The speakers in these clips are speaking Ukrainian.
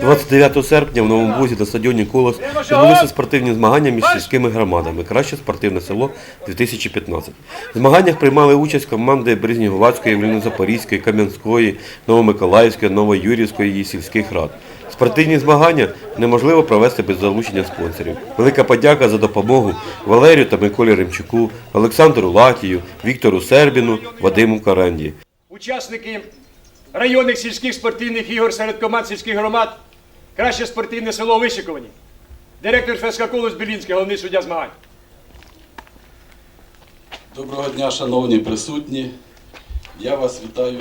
29 серпня в Новому Бузі на стадіоні Колос відбулися спортивні змагання між сільськими громадами. Краще спортивне село 2015. В змаганнях приймали участь команди Брізніговацької, Вільно-Запорізької, Кам'янської, Новомиколаївської, Новоюрівської і сільських рад. Спортивні змагання неможливо провести без залучення спонсорів. Велика подяка за допомогу Валерію та Миколі Римчуку, Олександру Латію, Віктору Сербіну, Вадиму Каранді. Учасники районних сільських спортивних ігор серед команд сільських громад. Краще спортивне село вишикувані. Директор ФСК Колос Білінський, головний суддя змагань. Доброго дня, шановні присутні. Я вас вітаю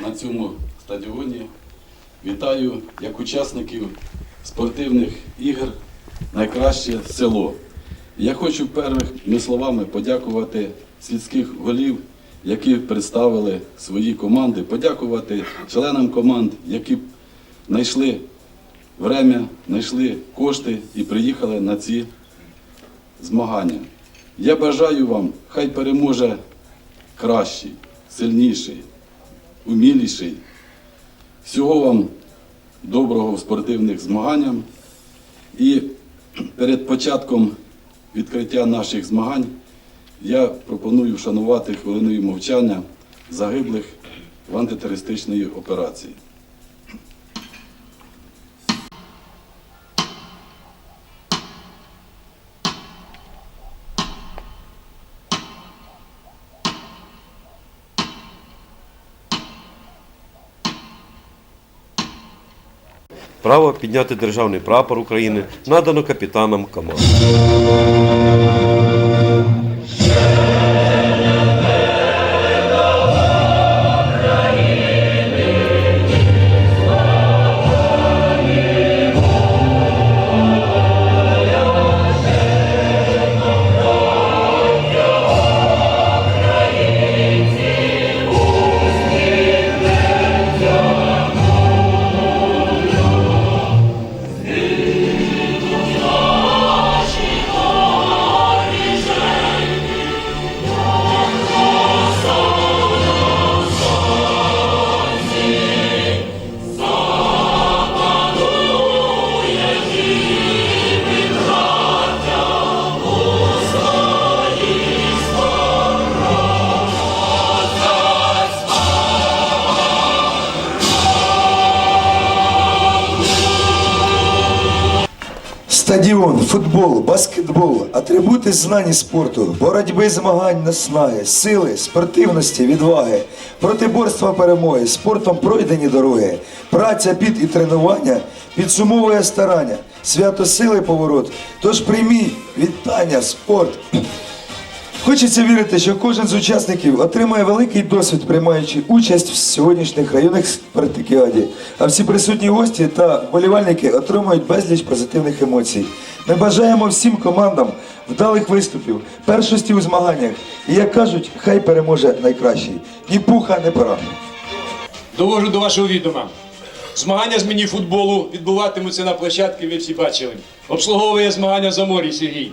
на цьому стадіоні. Вітаю як учасників спортивних ігор Найкраще село. Я хочу першими словами подякувати сільських голів, які представили свої команди, подякувати членам команд, які знайшли время, знайшли кошти і приїхали на ці змагання. Я бажаю вам, хай переможе кращий, сильніший, уміліший. Всього вам доброго в спортивних змаганнях. І перед початком відкриття наших змагань я пропоную вшанувати хвилиною мовчання загиблих в антитерористичній операції. Право підняти державний прапор України надано капітанам команд. Стадіон, футбол, баскетбол, атрибути знань і спорту, боротьби, змагань, наснаги, сили, спортивності, відваги, протиборства перемоги, спортом пройдені дороги, праця, під і тренування, підсумовує старання, свято сили поворот. Тож прийміть вітання, спорт. Хочеться вірити, що кожен з учасників отримає великий досвід, приймаючи участь в сьогоднішніх районних спартакіаді. А всі присутні гості та вболівальники отримують безліч позитивних емоцій. Ми бажаємо всім командам вдалих виступів, першості у змаганнях. І як кажуть, хай переможе найкращий. Ні пуха, ні пора. Довожу до вашого відома. Змагання з міні-футболу відбуватимуться на площадці, ви всі бачили. Обслуговує змагання Заморій Сергій.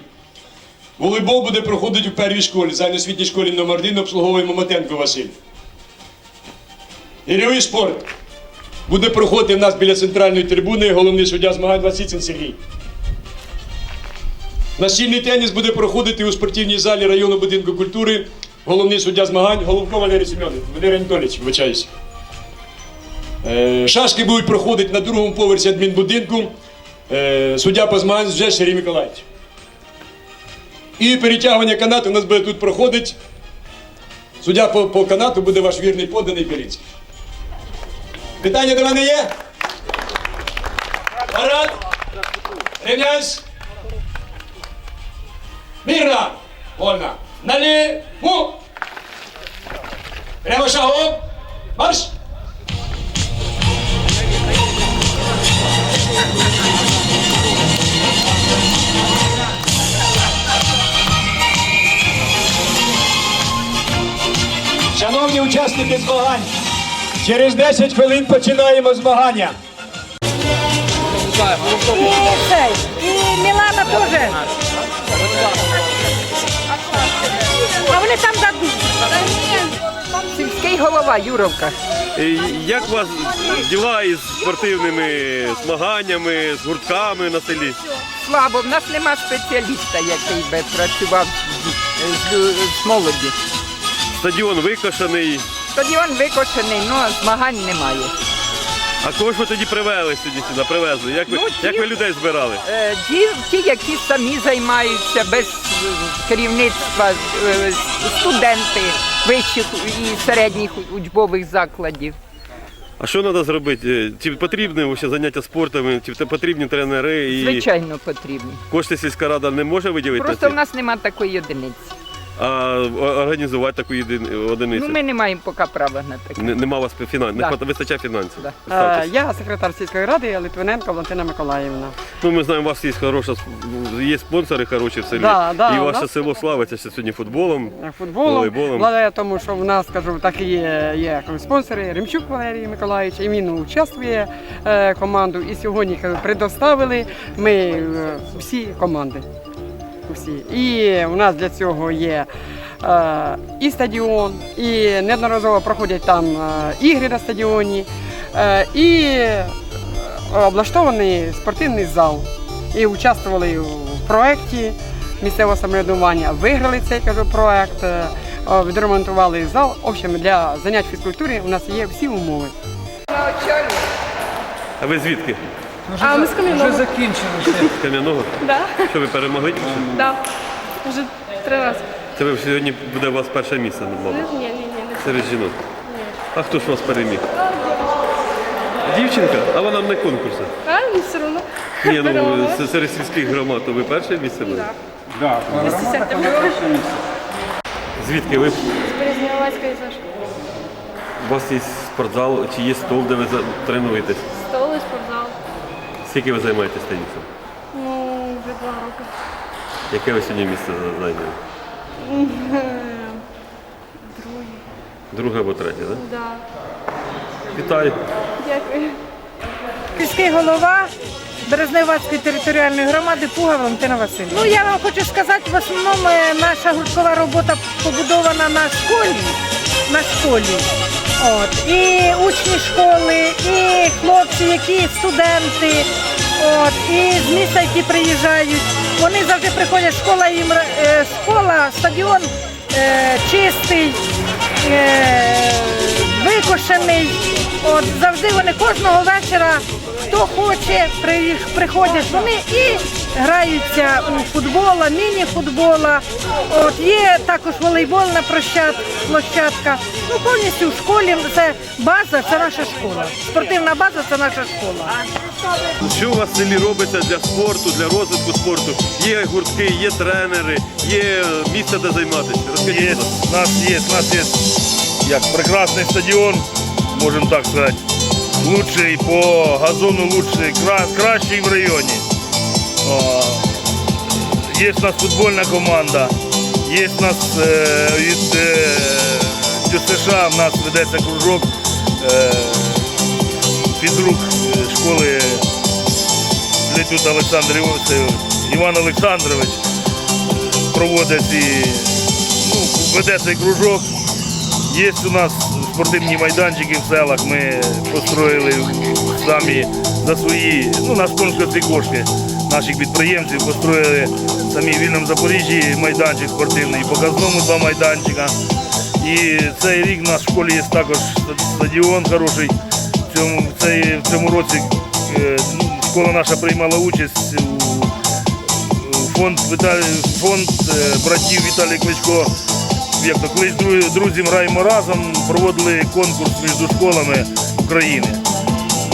Волейбол буде проходити у первій школі, загальноосвітній школі номер 1 обслуговує Момотенко Василь. Ірьовий спорт буде проходити в нас біля центральної трибуни головний суддя змагань Васицин Сергій. Настільний теніс буде проходити у спортивній залі району будинку культури. Головний суддя змагань Головко Валерій Семенович, Валерій Анатолійович, вибачаюся. Е, Шашки будуть проходити на другому поверсі адмінбудинку. Е, Суддя по змаганню вже Сергій Миколаївич. І перетягування канату у нас буде тут проходити. Суддя по, по канату буде ваш вірний поданий Білінський. Питання до мене є? Парад! Рівняйсь! Мирно! Вольно! Наліво! Прямо шагом! Марш! Шановні учасники змагань, через 10 хвилин починаємо змагання. І цей, і Мілана теж. А вони там дадуть. Сільський голова Юровка. Е, Як у вас діла із спортивними змаганнями, з гуртками на селі? Слабо, в нас нема спеціаліста, який би працював з, з, з молоді. Стадіон викошений. Стадіон викошений, але змагань немає. А кого ж ви тоді привели сьогодні сюди? Привезли? Як ви, Ну, ті- як ви людей збирали? Е, Ті, ті, які самі займаються без е, керівництва, е, студенти вищих і середніх учбових закладів. А що треба зробити? Е, Чи потрібні вообще заняття спортом, чи те- потрібні тренери і Звичайно, потрібні. кошти сільська рада не може виділити? на Просто в нас немає такої одиниці. А організувати таку єдин- одиницю? Ну, ми не маємо поки права на таке. Не- Нема у вас фінансів, Да. не хвата- вистачає фінансів. Да. Е, Я секретар сільської ради Литвиненко Валентина Миколаївна. Ну, ми знаємо, у вас є хороша, є спонсори хороші в селі. Да, да, і у ваше нас- село славиться ще сьогодні футболом. Футболом, Волейболом. благодаря тому, що в нас, скажу, так і є, є спонсори Ремчук Валерій Миколаївич, і він участвує е, команду. І сьогодні кажу, предоставили ми е, всі команди. Всі. І у нас для цього є е, і стадіон, і неодноразово проходять там е, ігри на стадіоні, е, і облаштований спортивний зал. І участвували в проєкті місцевого самоврядування, виграли цей кажу, проєкт, відремонтували зал. В общем, для занять фізкультури у нас є всі умови. А ви звідки? А ми з Кам'яного. Вже З Кам'яного? Да, Що ви перемогли? да. Вже три рази. Це ви сьогодні буде у вас перше місце, мабуть, Ні, ні, ні, серед жінок. А хто ж вас переміг? Дівчинка? А вона не конкурсу. А, ну все одно. Ні, ну с- серед сільських громад, то ви перше місце були? Не стісняйте, ми Звідки ви? з Березнівацька і Саша. У вас є спортзал, чи є стол, де ви за- тренуєтесь? Столи, спортзал. Скільки ви займаєтесь тенісом? Ну, вже два роки. Яке ви сьогодні місце за- зайняли? Друге. Друге або третє, так? Да. Вітаю. Дякую. Міський голова Березневацької територіальної громади Пуга Валентина Васильівна. Ну я вам хочу сказати, в основному е, наша гурткова робота побудована на школі. На школі. От. І учні школи, і хлопці, які студенти, от, і з міста, які приїжджають. Вони завжди приходять, школа їм е, школа, стадіон е, чистий. Е, викошений. От завжди вони кожного вечора, хто хоче, при- приходять вони і граються у футбола, міні-футбола. От є також волейбольна площадка. Ну повністю в школі це база, це наша школа. Спортивна база це наша школа. Що у вас в селі робиться для спорту, для розвитку спорту? Є гуртки, є тренери, є місце, де займатися. Розкажіть. У нас есть, у нас есть як прекрасный стадион, можем так сказать. Лучший по газону, лучший, кра- кращий в районе. Есть у нас футбольна команда, є у нас е, від е, ДЮСШ, в нас ведеться кружок фізрук е, школи Летют Олександр Іван Олександрович проводить і ну, веде цей кружок. Є у нас спортивні майданчики в селах. Ми построїли самі за свої, ну на спонсорські кошти наших підприємців, построїли самі в вільному Запоріжжі майданчик спортивний, в показному два майданчика. І цей рік в нас в школі є також стадіон хороший. В цьому, цей, в цьому році е, школа наша приймала участь у фонд, Віталій, фонд е, братів Віталій Кличко. Як то колись друзі граємо разом, проводили конкурс між школами України,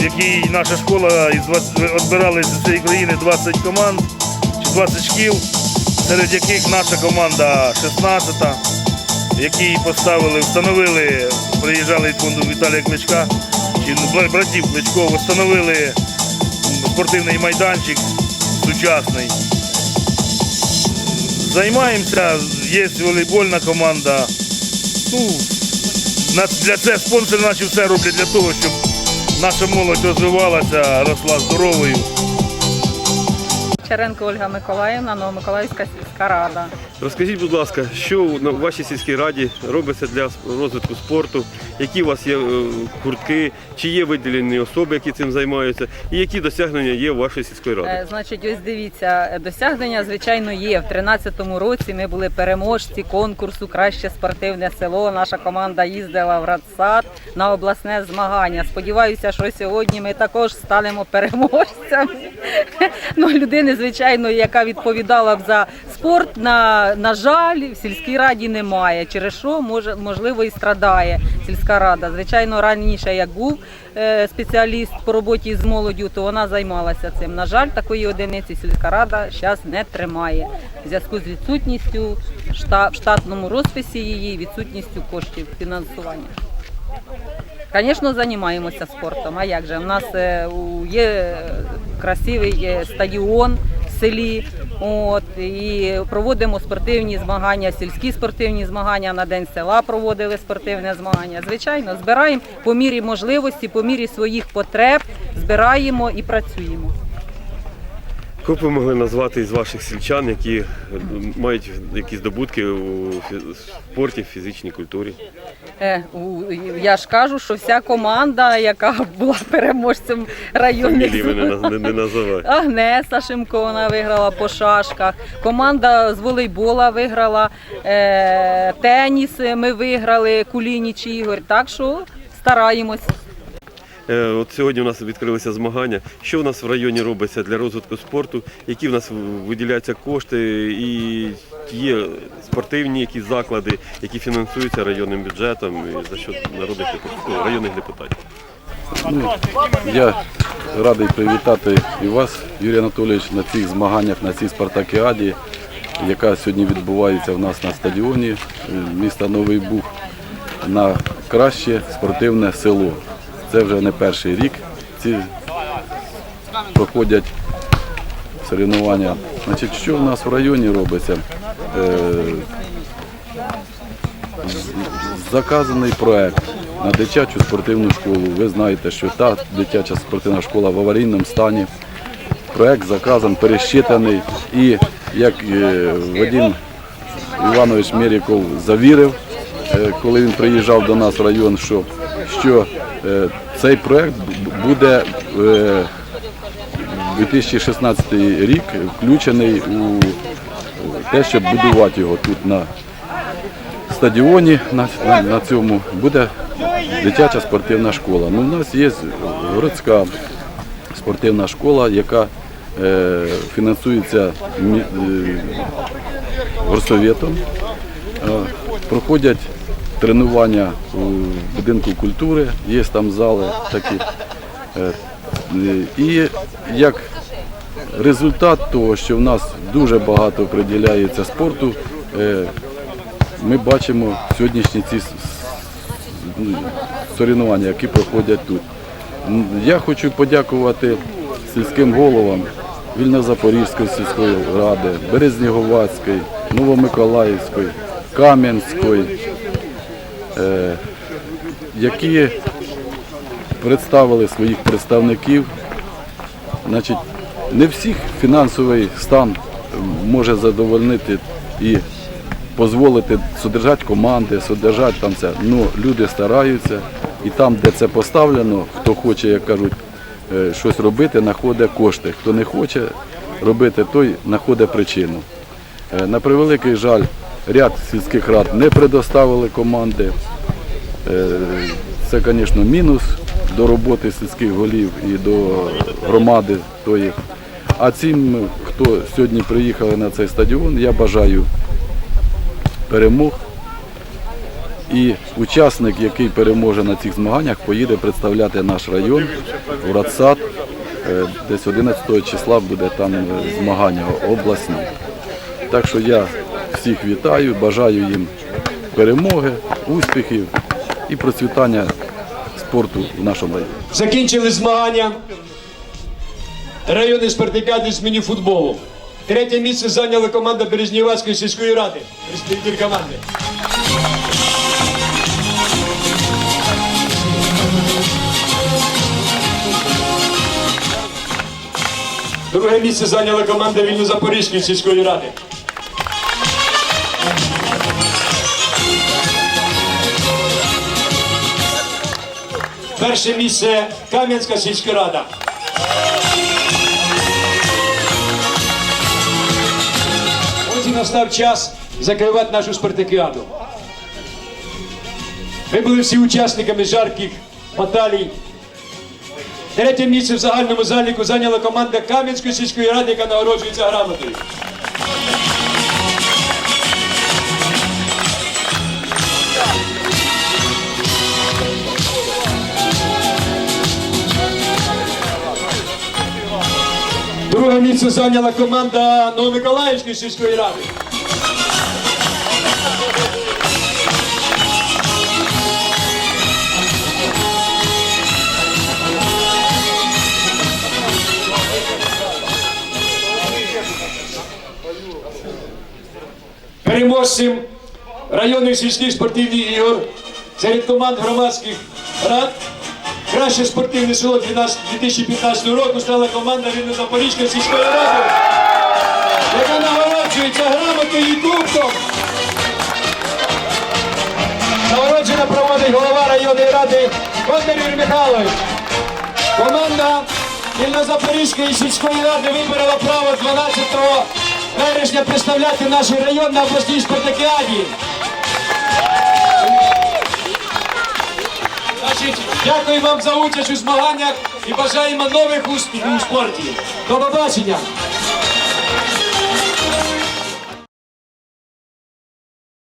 який наша школа із 20 відбирали з цієї країни 20 команд чи 20 шкіл, серед яких наша команда 16-та, які поставили, встановили, приїжджали від фонду Віталія Кличка, чи ну, братів Кличко, встановили спортивний майданчик сучасний. Займаємося, є волейбольна команда. Ну, для це спонсори наші все роблять для того, щоб наша молодь розвивалася, росла здоровою. Чаренко Ольга Миколаївна, Новомиколаївська сільська рада. Розкажіть, будь ласка, що на вашій сільській раді робиться для розвитку спорту? Які у вас є е, гуртки, чи є виділені особи, які цим займаються, і які досягнення є у вашої сільської ради? Е, Значить, ось дивіться, е, досягнення, звичайно, є. В 13-му році ми були переможці конкурсу Краще спортивне село. Наша команда їздила в Радсад на обласне змагання. Сподіваюся, що сьогодні ми також станемо переможцями. Ну, людини, звичайно, яка відповідала б за спорт, на, на жаль, в сільській раді немає. Через що може можливо і страдає сільська рада. Звичайно, раніше як був е, спеціаліст по роботі з молоддю, то вона займалася цим. На жаль, такої одиниці сільська рада зараз не тримає в зв'язку з відсутністю в штатному розписі її, відсутністю коштів фінансування. Звісно, займаємося спортом. А як же? У нас е, є е, красивий стадіон селі. От і проводимо спортивні змагання, сільські спортивні змагання на день села проводили спортивне змагання. Звичайно, збираємо по мірі можливості, по мірі своїх потреб, збираємо і працюємо. Ви могли назвати із ваших сільчан, які мають якісь здобутки у спорті, фізичній культурі? Е, у- я ж кажу, що вся команда, яка була переможцем районних Фамілії ви не, наз- не, не називаєте. Агнеса Шимко вона виграла по шашках. Команда з волейбола виграла, е, теніс ми виграли, Кулініч Ігор. Так що стараємось. Е, От сьогодні у нас відкрилися змагання. Що у нас в районі робиться для розвитку спорту? Які в нас виділяються кошти і є спортивні якісь заклади, які фінансуються районним бюджетом і за що народних депутатів, районних депутатів? Я радий привітати і вас, Юрій Анатолійович, на цих змаганнях, на цій спартакіаді, яка сьогодні відбувається в нас на стадіоні е, міста Новий Буг на краще спортивне село. Це вже не перший рік. Ці проходять соревнування. Значить, що в нас в районі робиться? Е, заказаний проект на дитячу спортивну школу. Ви знаєте, що та дитяча спортивна школа в аварійному стані. Проект заказан, пересчитаний. І як е, Вадим Іванович Мєріков завірив, е, коли він приїжджав до нас в район, що, що цей проект буде е, 2016 рік включений у те, щоб будувати його тут на стадіоні на, на, на цьому буде дитяча спортивна школа. Ну, у нас є городська спортивна школа, яка е, фінансується е, горсоветом. Е, проходять тренування у будинку культури, є там зали такі. Е, і як результат того, що в нас дуже багато приділяється спорту, е, ми бачимо сьогоднішні ці ну, соревнування, які проходять тут. Я хочу подякувати сільським головам Вільнозапорізької сільської ради, Березніговацької, Новомиколаївської, Кам'янської, які представили своїх представників. Значить, не всіх фінансовий стан може задовольнити і дозволити содержати команди, содержати там це. Ну, люди стараються, і там, де це поставлено, хто хоче, як кажуть, е, щось робити, знаходить кошти. Хто не хоче робити, той знаходить причину. Е, На превеликий жаль, ряд сільських рад не предоставили команди. Е, Це, звісно, мінус до роботи сільських голів і до громади тої. А цим, хто сьогодні приїхали на цей стадіон, я бажаю перемог. І учасник, який переможе на цих змаганнях, поїде представляти наш район в Радсад. Е, Десь 11 числа буде там е, змагання обласні. Так що я всіх вітаю, бажаю їм перемоги, успіхів і процвітання спорту в нашому районі. Закінчили змагання районної спартакіади з міні-футболу. Третє місце зайняла команда Березнівацької сільської ради. Представитель команди. Друге місце зайняла команда Вільнозапорізької сільської ради. Перше місце Кам'янська сільська рада. Ось і настав час закривати нашу спартакіаду. Ми були всі учасниками жарких баталій. Третє місце в загальному заліку зайняла команда Кам'янської сільської ради, яка нагороджується грамотою. Друге місце зайняла команда Новомиколаївської сільської ради. Переможцем районних сільських спортивних ігор серед команд громадських рад Краще спортивне село 2015 року стала команда Вільно-Запорізької сільської ради, яка нагороджується грамотою і кубком. Нагородження проводить голова районної ради Бондар Михайлович. Команда Вільно-Запорізької сільської ради виборола право 12 вересня представляти наш район на обласній спартакіаді. Дякую вам за участь у змаганнях і бажаємо нових успіхів у спорті. До побачення!